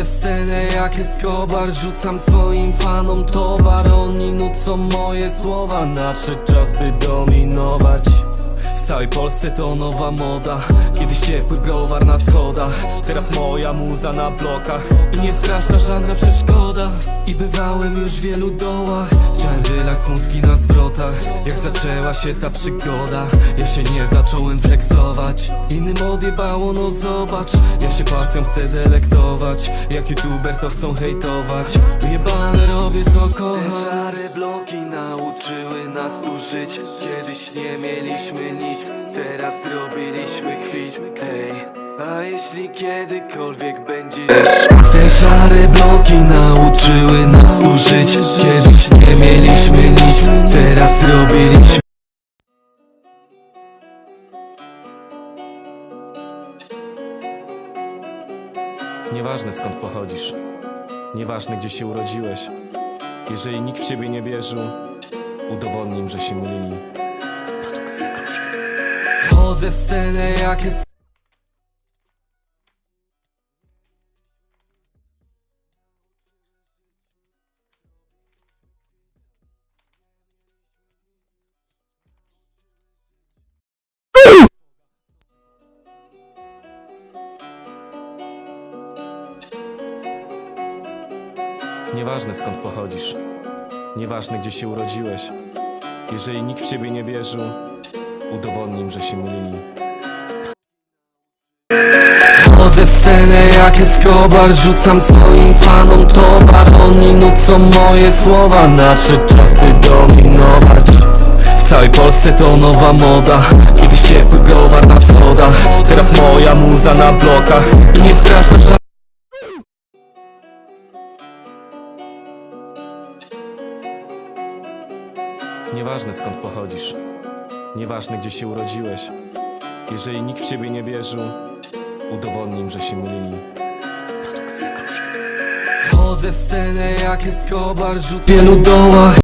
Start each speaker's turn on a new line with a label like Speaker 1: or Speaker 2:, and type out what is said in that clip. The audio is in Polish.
Speaker 1: W scenę jak Escobar Rzucam swoim fanom towar. Oni nucą moje słowa. Nadszedł czas by dominować w całej Polsce to nowa moda. Kiedyś ciepły browar na schodach. Teraz moja muza na blokach. I nie straszna żadna przeszkoda. I bywałem już w wielu dołach. Chciałem wylać smutki na zwrotach. Jak zaczęła się ta przygoda? Ja się nie zacząłem flexować. Innym odjebało, no zobacz. Ja się pasją chcę delektować. Jak youtuber to chcą hejtować. Wyjebane robię co kocham. Te szare bloki nauczyły nas tu żyć. Kiedyś nie mieliśmy nic Teraz zrobiliśmy kwit Hej a jeśli kiedykolwiek będziesz Te szare bloki nauczyły nas tu żyć Kiedyś nie mieliśmy nic Teraz zrobiliśmy
Speaker 2: Nieważne skąd pochodzisz, nieważne gdzie się urodziłeś. Jeżeli nikt w ciebie nie wierzył, udowodnij im, że się mylili.
Speaker 1: Wchodzę w scenę jak jest
Speaker 2: Nieważne skąd pochodzisz, nieważne gdzie się urodziłeś. Jeżeli nikt w ciebie nie wierzył, udowodnij im, że się mylili.
Speaker 1: Wchodzę w scenę jak Escobar Rzucam swoim fanom towar. Oni nucą moje słowa Nadszedł czas by dominować. W całej Polsce to nowa moda Kiedyś ciepły browar na schodach. Teraz moja muza na blokach I nie straszna żadna
Speaker 2: Nieważne skąd pochodzisz, nieważne gdzie się urodziłeś. Jeżeli nikt w ciebie nie wierzył, udowodnij im, że się mylili.
Speaker 1: Wchodzę w scenę jak Escobar Rzucam w wielu dołach